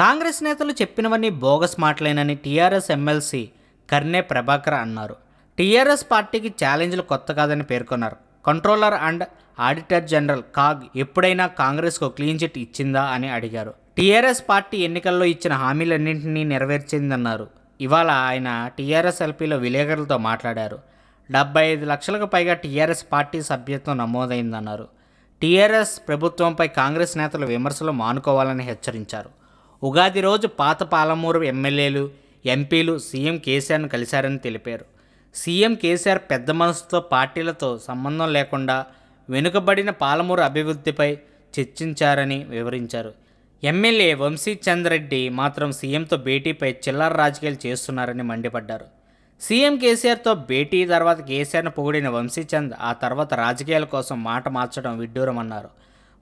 కాంగ్రెస్ నేతలు చెప్పినవన్నీ బోగస్ మాటలేనని టీఆర్ఎస్ ఎమ్మెల్సీ కర్నే ప్రభాకర్ అన్నారు. టీఆర్ఎస్ పార్టీకి ఛాలెంజ్లు కొత్త కాదని పేర్కొన్నారు. Controller and auditor general CAG ఎప్పుడైనా కాంగ్రెస్కు క్లీన్ చిట్ ఇచ్చిందా అని అడిగారు. టీఆర్ఎస్ పార్టీ ఎన్నికల్లో ఇచ్చిన హామీలన్నింటినీ నెరవేర్చిందన్నారు. ఇవాళ ఆయన టీఆర్ఎస్ ఎల్పీలో విలేకరులతో మాట్లాడారు. డెబ్బై ఐదు లక్షలకు పైగా టీఆర్ఎస్ పార్టీ సభ్యత్వం నమోదైందన్నారు. టీఆర్ఎస్ ప్రభుత్వంపై కాంగ్రెస్ నేతలు విమర్శలు మానుకోవాలని హెచ్చరించారు. ఉగాది రోజు పాత పాలమూరు ఎమ్మెల్యేలు ఎంపీలు సీఎం కేసీఆర్ను కలిశారని తెలిపారు. సీఎం కేసీఆర్ పెద్ద మనసుతో పార్టీలతో సంబంధం లేకుండా వెనుకబడిన పాలమూరు అభివృద్ధిపై చర్చించారని వివరించారు. ఎమ్మెల్యే వంశీచంద్రెడ్డి మాత్రం సీఎంతో భేటీపై చిల్లర రాజకీయాలు చేస్తున్నారని మండిపడ్డారు. సీఎం కేసీఆర్తో భేటీ తర్వాత కేసీఆర్ను పొగిడిన వంశీచంద్ ఆ తర్వాత రాజకీయాల కోసం మాట మార్చడం విడ్డూరమన్నారు.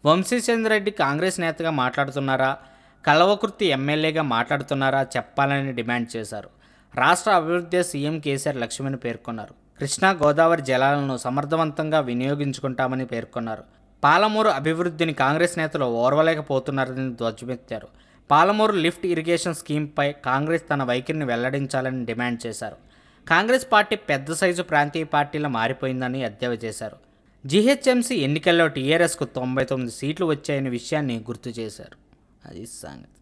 వంశీచంద్ రెడ్డి కాంగ్రెస్ నేతగా మాట్లాడుతున్నారా? కల్వకుర్తి ఎమ్మెల్యేగా మాట్లాడుతున్నారా చెప్పాలని డిమాండ్ చేశారు. రాష్ట్ర అభివృద్ధి సీఎం కేసీఆర్ లక్ష్యమని పేర్కొన్నారు. కృష్ణా గోదావరి జలాలను సమర్థవంతంగా వినియోగించుకుంటామని పేర్కొన్నారు. పాలమూరు అభివృద్ధిని కాంగ్రెస్ నేతలు ఓర్వలేకపోతున్నారని ధ్వజమెత్తారు. పాలమూరు లిఫ్ట్ ఇరిగేషన్ స్కీమ్పై కాంగ్రెస్ తన వైఖరిని వెల్లడించాలని డిమాండ్ చేశారు. కాంగ్రెస్ పార్టీ పెద్ద సైజు ప్రాంతీయ పార్టీలా మారిపోయిందని ఎద్దేవా చేశారు. జీహెచ్ఎంసీ ఎన్నికల్లో టీఆర్ఎస్కు తొంభై తొమ్మిది సీట్లు వచ్చాయనే విషయాన్ని గుర్తు చేశారు. hari sangat.